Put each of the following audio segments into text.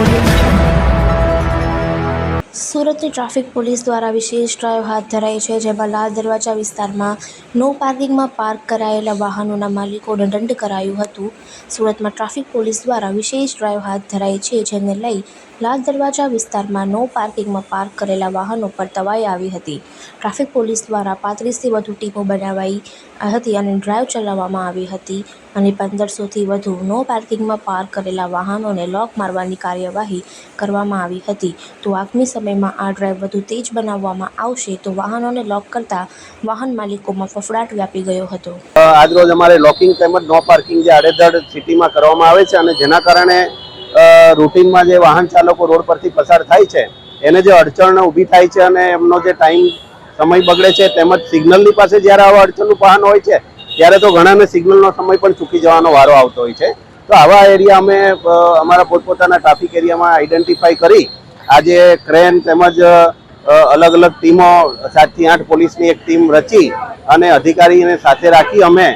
audio. સુરતની traffic police દ્વારા વિશેષ ડ્રાઈવ હાથ ધરાઈ છે, જેમાં લાલ દરવાજા વિસ્તારમાં નો પાર્કિંગમાં પાર્ક કરાયેલા વાહનોના માલિકોને દંડ કરાયું હતું. સુરતમાં ટ્રાફિક પોલીસ દ્વારા વિશેષ ડ્રાઈવ હાથ ધરાઈ છે, જેને લઈ લાલ દરવાજા વિસ્તારમાં નો પાર્કિંગમાં પાર્ક કરેલા વાહનો પર તવાઈ આવી હતી. ટ્રાફિક પોલીસ દ્વારા પાંત્રીસથી વધુ ટીમો બનાવાઈ હતી અને ડ્રાઈવ ચલાવવામાં આવી હતી અને પંદરસોથી વધુ નો પાર્કિંગમાં પાર્ક કરેલા વાહનોને લોક મારવાની કાર્યવાહી કરવામાં આવી હતી. તો આગામી સમયમાં આ ડ્રાઈવ વધુ તેજ બનાવવામાં આવશે તો વાહનોને લોક કરતા વાહન માલિકોમાં ફફડાટ વ્યાપી ગયો હતો. આજરોજ અમારે લોકિંગ તેમજ નો પાર્કિંગ જે આડેધડ સિટીમાં કરવામાં આવે છે અને જેના કારણે રૂટીનમાં જે વાહન ચાલકો રોડ પરથી પસાર થાય છે, એને જે અડચણ ઊભી થાય છે અને એમનો જે ટાઈમ સમય બગડે છે તેમજ સિગ્નલની પાસે જ્યારે આવા અડચણનું વાહન હોય છે, ત્યારે તો ઘણાને સિગ્નલનો સમય પણ ચૂકી જવાનો વારો આવતો હોય છે. તો આવા એરિયા અમે અમારા પોતપોતાના ટ્રાફિક એરિયામાં આઈડેન્ટિફાઈ કરી આજે ક્રેન તેમજ અલગ અલગ ટીમો સાતથી આઠ પોલીસની એક ટીમ રચી અને અધિકારીને સાથે રાખી અમે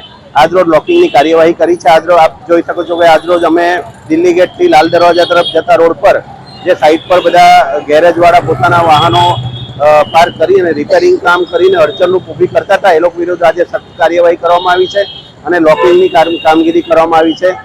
આજરોજ લોકિંગની કાર્યવાહી કરી છે. આજરોજ આપ જોઈ શકો છો કે આજરોજ અમે દિલ્હી ગેટથી લાલ દરવાજા તરફ જતા રોડ પર જે સાઈડ પર બધા ગેરેજવાળા પોતાના વાહનો પાર્ક કરી અને રિપેરિંગ કામ કરીને અડચણનું ઊભી કરતા હતા. એ લોકો વિરુદ્ધ આજે સખત કાર્યવાહી કરવામાં આવી છે અને લોકિંગની કામ- કામગીરી કરવામાં આવી છે.